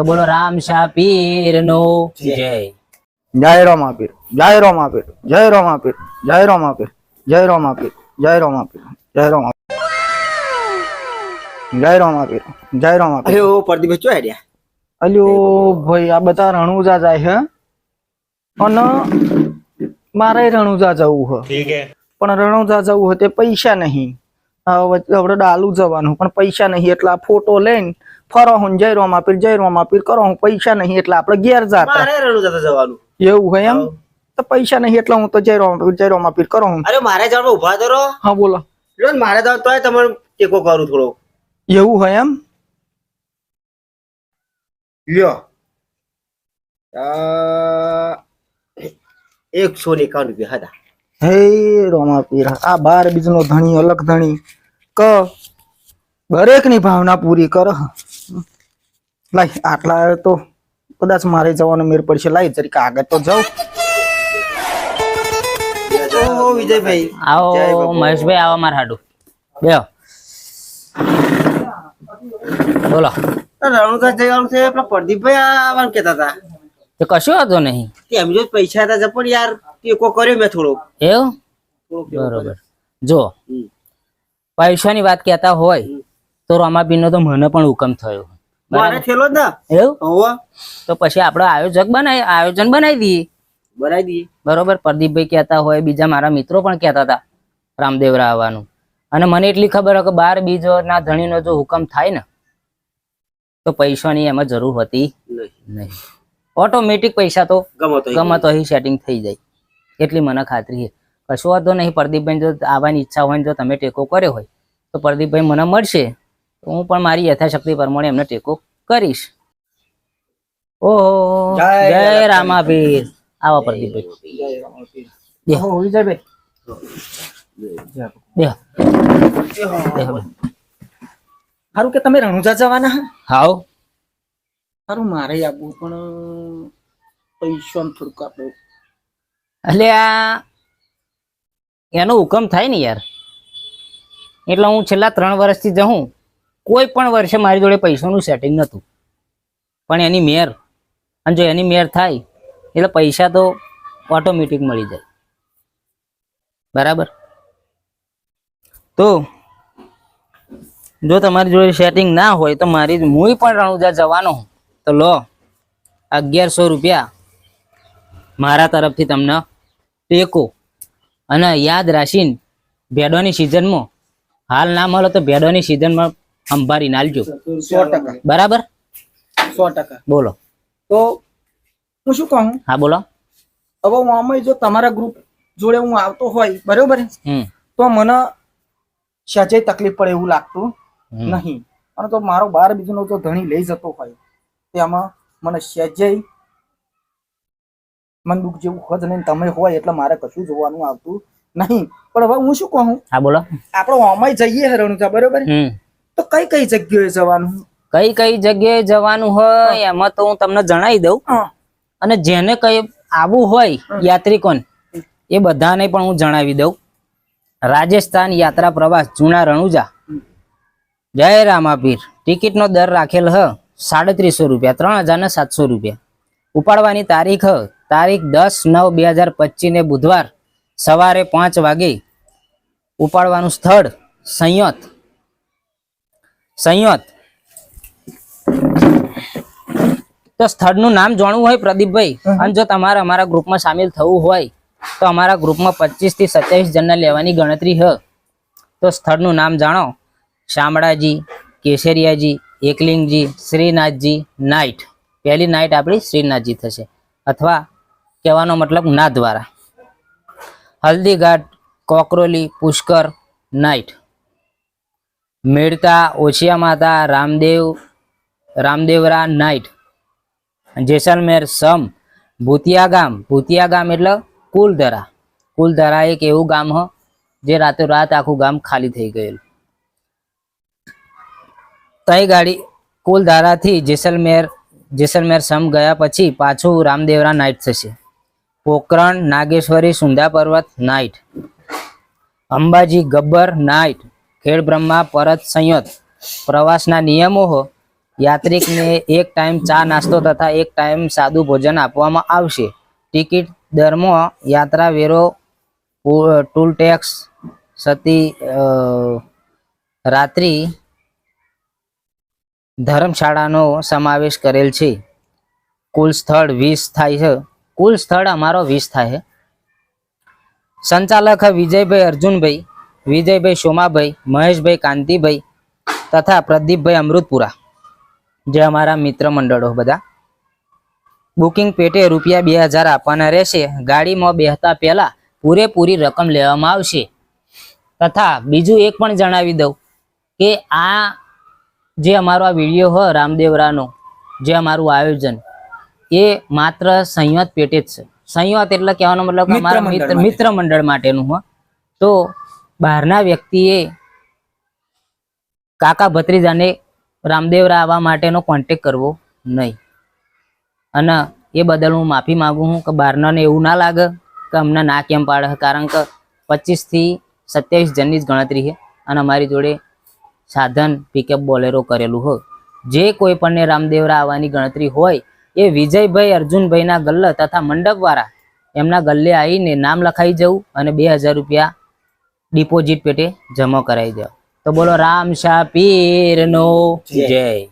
તો બોલો રામ શાહ નો જય. જય. રોમા પીર જય રોમા પીર જય રોમા પીર જય રોમા પીર જય રોમા પીર જય રોમા પીર જય રોમા જય રોમા પીર જય રોમા પીર અલ્યો પ્રદીપભાઈ ચો આડ્યા અલ્યો ભાઈ આ બધા રણુજા જાય હે? અને મારે રણુજા જવું છે પણ રણુજા જવું હતે પૈસા નહીં. આપણે ડાલુ જવાનું. પણ પૈસા નહીં એટલે આ ફોટો લઈને ફરો હું જય રોમાપીર જય રોમાપીર કરો હું પૈસા નહીં એટલે આપણે ઘેર જાતા. જવાનું. એવું હોય એમ? તો પૈસા નહીં એટલે હું તો જય રોમાપીર જય રોમાપીર કરો હું. અરે મારે જવાનું ઊભા તો રહો. હા બોલો. મારે જવાનું તોય તમને ટેકો કરું થોડો. એવું હોય એમ? લ્યો. એકસો ને એકાવન રૂપિયા હતા. હે રોમાપીર આ બાર બીજનો ધણી અલગ ધણી. ક. દરેકની ભાવના પૂરી કર લાય આટલા તો કદાચ મારે જવાનો મેર પડશે. લાય જરીક આગળ તો જાઉં. વિજયભાઈ. આવો મહેશભાઈ આવો માર હાડું. બે બોલો. રણુજા જવાનું છે પ્રદીપભાઈ આવવાનું કેતા હતા. તો કશું વાંધો નહીં. એમ જો પૈસા હતા પણ યાર. ટેકો કર્યો મેં થોડો એવું? થોડોક બરોબર. જો. પૈસાની વાત કહેતા હોય તો રમાબીન નો તો મને પણ હુકમ થયો. ને? એવું? તો પછી આપણે આયોજક બનાવી આયોજન બનાવી દઈએ. બનાવી દઈએ. બરોબર? પ્રદીપભાઈ કહેતા હોય બીજા મારા મિત્રો પણ કહેતા હતા રામદેવરા આવવાનું. અને મને એટલી ખબર હોય કે બાર બીજો ના ધણીનો જો હુકમ થાય ને તો પૈસાની એમાં જરૂર હોતી નહીં. ઓટોમેટિક પૈસા તો ગમતો તો તો અહીં સેટિંગ થઈ જાય. એટલી મને ખાતરી છે. કશો વાંધો નહીં. પ્રદીપભાઈ જો આવવાની ઈચ્છા હોય જો તમે ટેકો કર્યો હોય તો પ્રદીપભાઈ મને મળશે. તો હું પણ મારી યથાશક્તિ પ્રમાણે એમને ટેકો કરીશ. ઓહો. જય રામાભીર આવા પ્રદીપભાઈ. સારું કે તમે રણુજા જવાના? હાવ સારું મારે આપવું પણ પૈસા થોડુંક આપણું એટલે આ એનો હુકમ થાય ને યાર. એટલે હું છેલ્લા ત્રણ વર્ષથી જઉં કોઈ પણ વર્ષે મારી જોડે પૈસાનું સેટિંગ નહોતું. પણ એની મેર, અને જો એની મેર થાય, એટલે પૈસા તો ઓટોમેટિક મળી જાય. બરાબર? તો, જો તમારી જોડે સેટિંગ ના હોય, તો મારી હું પણ રણુજા જવાનો. તો લો, અગિયારસો રૂપિયા મારા તરફથી તમને ટેકો. અને યાદ રાખીને ભેડોની સિઝનમાં હાલ ના મળે તો ભેડોની સિઝનમાં સંભાળી નાલજો. સો ટકા. બરાબર? સો ટકા. બોલો. તો હું શું કહું? હા બોલો. હવે હું આમાં જો તમારા ગ્રુપ જોડે હું આવતો હોય બરોબર? તો મને સજે તકલીફ પડે એવું લાગતું નહીં. અને તો મારો બાર બીજનો જો ધણી લઈ જતો હોય. તેમાં મને સહેજે મન દુઃખ જેવું હોત નહીં તમે હોય એટલે મારે કશું જોવાનું આવતું નહીં. પણ હવે હું શું કહું? હા બોલો. આપણે આમાંય જઈએ હે રણુજા બરોબર? તો કઈ કઈ જગ્યાએ જવાનું? કઈ કઈ જગ્યાએ જવાનું હોય એમાં તો હું તમને જણાવી દઉં. અને જેને કઈ આવવું હોય યાત્રિકોને એ બધાને પણ હું જણાવી દઉં. રાજસ્થાન યાત્રા પ્રવાસ જૂના રણુજા. જય રામાપીર. ટિકિટનો દર રાખેલ હ સાડત્રીસો રૂપિયા ત્રણ હજાર ને સાતસો રૂપિયા. ઉપાડવાની તારીખ હ તારીખ દસ નવ બે હજાર પચીસ ને બુધવાર સવારે પાંચ વાગે ઉપાડવાનું સ્થળ સંયત. સંયત. તો સ્થળનું નામ જાણવું હોય પ્રદીપભાઈ અને જો તમારે અમારા ગ્રુપમાં સામેલ થવું હોય તો અમારા ગ્રુપમાં પચીસથી સત્યાવીસ જણને લેવાની ગણતરી હ. તો સ્થળનું નામ જાણો. શામળાજી કેસરિયાજી એકલિંગજી શ્રીનાથજી નાઇટ. પહેલી નાઇટ આપણી શ્રીનાથજી થશે. અથવા કહેવાનો મતલબ નાથદ્વારા હલ્દીઘાટ, કોકરોલી, પુષ્કર નાઇટ મેળતા ઓછિયા માતા, રામદેવ, રામદેવરા નાઇટ જેસલમેર સમ, ભૂતિયા ગામ. ભૂતિયા ગામ એટલે કુલધરા. કુલધરા એક એવું ગામ હ, જે રાતો રાત આખું ગામ ખાલી થઈ ગયેલું. તઈ ગાડી કુલધારાથી જેસલમેર જેસલમેર સમ ગયા પછી પાછું રામદેવરા નાઇટ થશે. પોકરણ, નાગેશ્વરી સુંદા પર્વત, નાઇટ. અંબાજી, ગબ્બર, નાઇટ. ખેડ બ્રહ્મા, પરત સંયત. પ્રવાસના નિયમો હો. યાત્રિકને એક ટાઈમ ચા નાસ્તો તથા એક ટાઈમ સાદું ભોજન આપવામાં આવશે. ટિકિટ દરમાં યાત્રા વેરો ટોલ ટેક્સ, સતી રાત્રિ, ધર્મશાળાનો સમાવેશ કરેલ છે. કુલ સ્થળ વીસ થાય છે. કુલ સ્થળ અમારો વીસ થાય સંચાલક વિજયભાઈ અર્જુનભાઈ, વિજયભાઈ સોમાભાઈ મહેશભાઈ કાંતિભાઈ તથા પ્રદીપભાઈ અમૃતપુરા. જે અમારા મિત્ર મંડળો બધા. બુકિંગ પેટે રૂપિયા બે હજાર આપવાના રહેશે. ગાડીમાં બેહતા પહેલા પૂરેપૂરી રકમ લેવામાં આવશે. તથા બીજું એક પણ જણાવી દઉં કે આ જે અમારો આ વીડિયો હોય રામદેવરાનો, જે અમારું આયોજન એ માત્ર સંયત પેટે જ છે. સંયત એટલે કહેવાનો મતલબ કે અમારા મિત્ર મિત્ર મંડળ માટેનું હોય તો બહારના વ્યક્તિએ કાકા ભત્રીજાને રામદેવરા આવવા માટેનો કોન્ટેક કરવો નહીં. અને એ બદલ હું માફી માગું છું કે બહારનાને એવું ના લાગે કે અમને ના કેમ પાડે કારણ કે પચીસથી સત્યાવીસ જણની જ ગણતરી છે અને અમારી જોડે સાધન પિકઅપ બોલેરો કરેલું હોય. જે કોઈ પણને રામદેવરા આવવાની ગણતરી હોય એ વિજયભાઈ અર્જુનભાઈના ગલ્લ તથા મંડપવાળા એમના ગલ્લે આવીને નામ લખાઈ જવું અને બે હજાર રૂપિયા ડિપોઝિટ પેટે જમા કરાવી દેવા. તો બોલો રામ શાહ પીરનો જય.